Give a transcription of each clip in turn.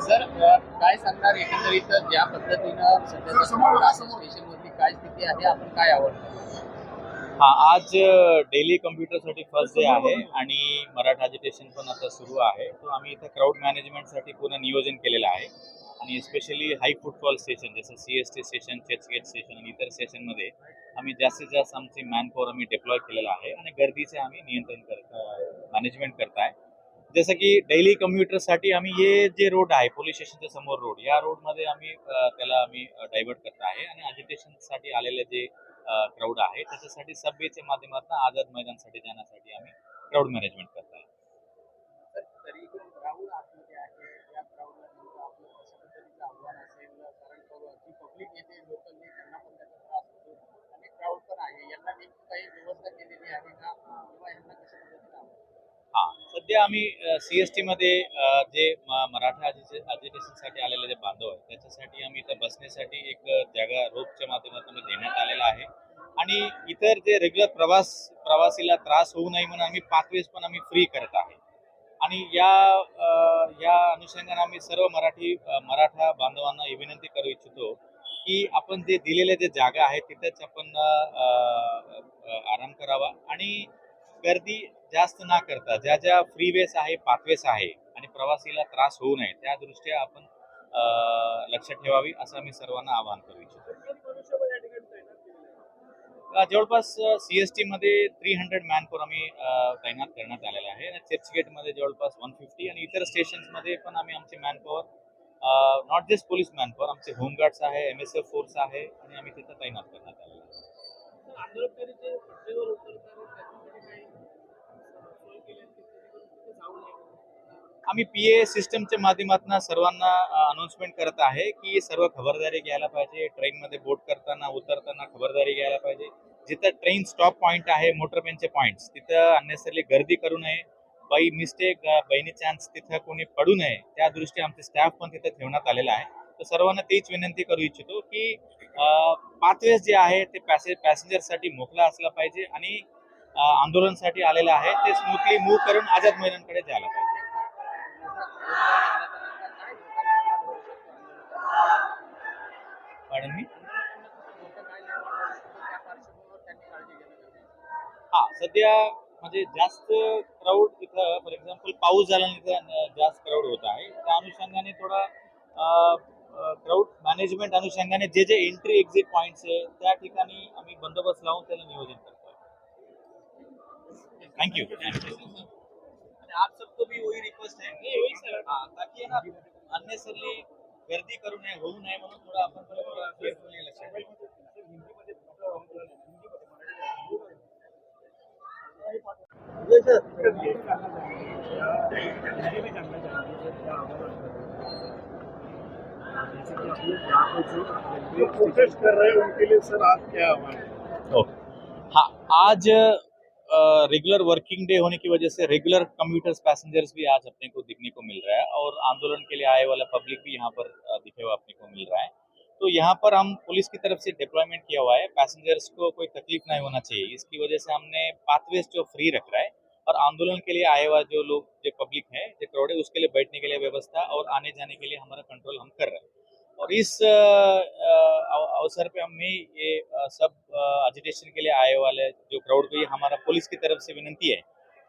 Sir काय सांगणार एकंदरीत ज्या पद्धतीनं सध्याच्या स्टेशनवरती काय स्थिती आहे? आपण काय आवडतो? हा आज डेली कम्प्युटरसाठी फर्स्ट डे आहे आणि मराठा अजिटेशन पण आता सुरू आहे. तो आम्ही इथं क्राऊड मॅनेजमेंटसाठी पूर्ण नियोजन केलेलं आहे. आणि स्पेशली हाय फुटफॉल स्टेशन जसं C S T station Churchgate station आणि इतर स्टेशनमध्ये आम्ही जास्तीत जास्त आमची मॅनपॉवर आम्ही डिप्लॉय केलेलं आहे. आणि गर्दीचे आम्ही नियंत्रण करत मॅनेजमेंट करताय. जसं की डेली कम्युटरसाठी आम्ही हे जे रोड आहे पोलीस स्टेशनच्या समोर रोड या रोडमध्ये आम्ही त्याला आम्ही डायव्हर्ट करत आहे. आणि अजिटेशनसाठी आलेले जे क्राऊड आहे त्याच्यासाठी सबवेच्या माध्यमातून आझाद मैदानसाठी जाण्यासाठी आम्ही क्राऊड मॅनेजमेंट करत आहे. सर तरी राहुल आतमध्ये आहे या क्राऊडला नेमकं आपलं कशा पद्धतीचं आव्हान असेल कारण जी पब्लिक येते लोकलने त्यांना पण त्याचा त्रास होतो आणि क्राऊड पण आहे यांना नेमकी काही व्यवस्था केलेली आहे का किंवा यांना कशा पद्धतीनं आव्हान हा सध्या आम्ही सी एस टीमध्ये जे मराठा साठी आलेले जे बांधव आहेत त्याच्यासाठी आम्ही इथं बसण्यासाठी एक जागा रोपच्या माध्यमातून देण्यात आलेला आहे. आणि इतर जे रेग्युलर प्रवास प्रवासीला त्रास होऊ नये म्हणून आम्ही पाथवेज पण आम्ही फ्री करत आहे. आणि या या अनुषंगाने आम्ही सर्व मराठी मराठा बांधवांना ही विनंती करू इच्छितो की आपण जे दिलेले जे जागा आहे तिथेच आपण आराम करावा. आणि गर्दी जास्त ना करता ज्या ज्या फ्रीवेस आहे पाथवेस आहे आणि प्रवासीला त्रास होऊ नये त्या दृष्ट्या आपण लक्ष लक्षात ठेवावी असं आम्ही सर्वांना आवाहन करू इच्छितो. जवळपास सी एस टीमध्ये थ्री हंड्रेड मॅनपोर आम्ही तैनात करण्यात आलेला आहे आणि चर्चगेटमध्ये जवळपास वन फिफ्टी आणि इतर स्टेशन्समध्ये पण आम्ही आमचे manpower not just police manpower आमचे होमगार्ड्स आहे एम एस एफ फोर्स आहे आणि आम्ही तिथं तैनात करण्यात आलेला आहे आंदोलनकारी जे पट्टीवर उतरतात त्याच्यासाठी काही सोय केली आहे की जेणेकरून तिथे जाऊ नये आम्ही पी ए सिस्टमच्या माध्यमातून सर्वांना अनाउन्समेंट करत आहे की सर्व खबरदारी घ्यायला पाहिजे. ट्रेनमध्ये बोट करताना उतरताना खबरदारी घ्यायला पाहिजे. जिथं ट्रेन स्टॉप पॉईंट आहे मोटरपेनचे पॉईंट्स तिथं अननेसरली गर्दी करू नये. बाई मिस्टेक बाईनी चान्स तिथं कोणी पडू नये त्या दृष्टी आमचे स्टाफ पण तिथं ठेवण्यात आलेला आहे. तर सर्वांना तीच विनंती करू इच्छितो की पाथवेज जे आहे ते पॅसे पॅसेंजरसाठी मोकला असला पाहिजे आणि आंदोलनसाठी आलेलं आहे. ते स्मूथली मूव्ह करून आझाद मैदानकडे जायला पाहिजे. मी हा सध्या म्हणजे जास्त क्राऊड इथं फॉर एक्झाम्पल पाऊस अं, जास्त क्राऊड होत आहे. त्या अनुषंगाने थोडा क्राऊड मॅनेजमेंट अनुषंगाने जे जे एंट्री एक्झिट पॉईंट्स आहे त्या ठिकाणी आम्ही बंदोबस्त लावून त्याला नियोजन करतो थँक्यू आप सबको भी वही रिक्वेस्ट है. हाँ ताकि ना अननेसरली गर्दी करू नये होऊ नये म्हणून थोडा आपण प्रोटेस्ट कर रहे हैं उनके लिए सर आप क्या है? हाँ आज रेगुलर वर्किंग डे होने की वजह से रेगुलर कम्यूटर्स पैसेंजर्स भी आज अपने को दिखने को मिल रहा है और आंदोलन के लिए आए वाला पब्लिक भी यहाँ पर दिखे हुआ अपने को मिल रहा है। तो यहाँ पर हम पुलिस की तरफ़ से डिप्लॉयमेंट किया हुआ है। पैसेंजर्स को कोई तकलीफ़ नहीं होना चाहिए। इसकी वजह से हमने पाथवेज जो फ्री रख रहा है और आंदोलन के लिए आए हुआ जो लोग, जो पब्लिक है, जो क्राउड है, उसके लिए बैठने के लिए व्यवस्था और आने जाने के लिए हमारा कंट्रोल हम कर रहे हैं। और इस अव- अवसर पे हमें ये सब एजिटेशन के लिए आए वाले जो क्राउड को ये हमारा पुलिस की तरफ़ से विनंती है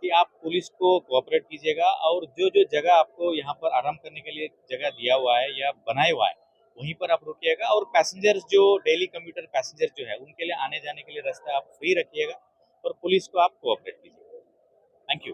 कि आप पुलिस को कोऑपरेट कीजिएगा और जो जो जगह आपको यहाँ पर आराम करने के लिए जगह दिया हुआ है या बनाया हुआ है, वहीं पर आप रुकिएगा और पैसेंजर्स जो डेली कम्यूटर पैसेंजर जो है, उनके लिए आने जाने के लिए रास्ता आप फ्री रखिएगा और पुलिस को आप कोऑपरेट कीजिएगा। Thank you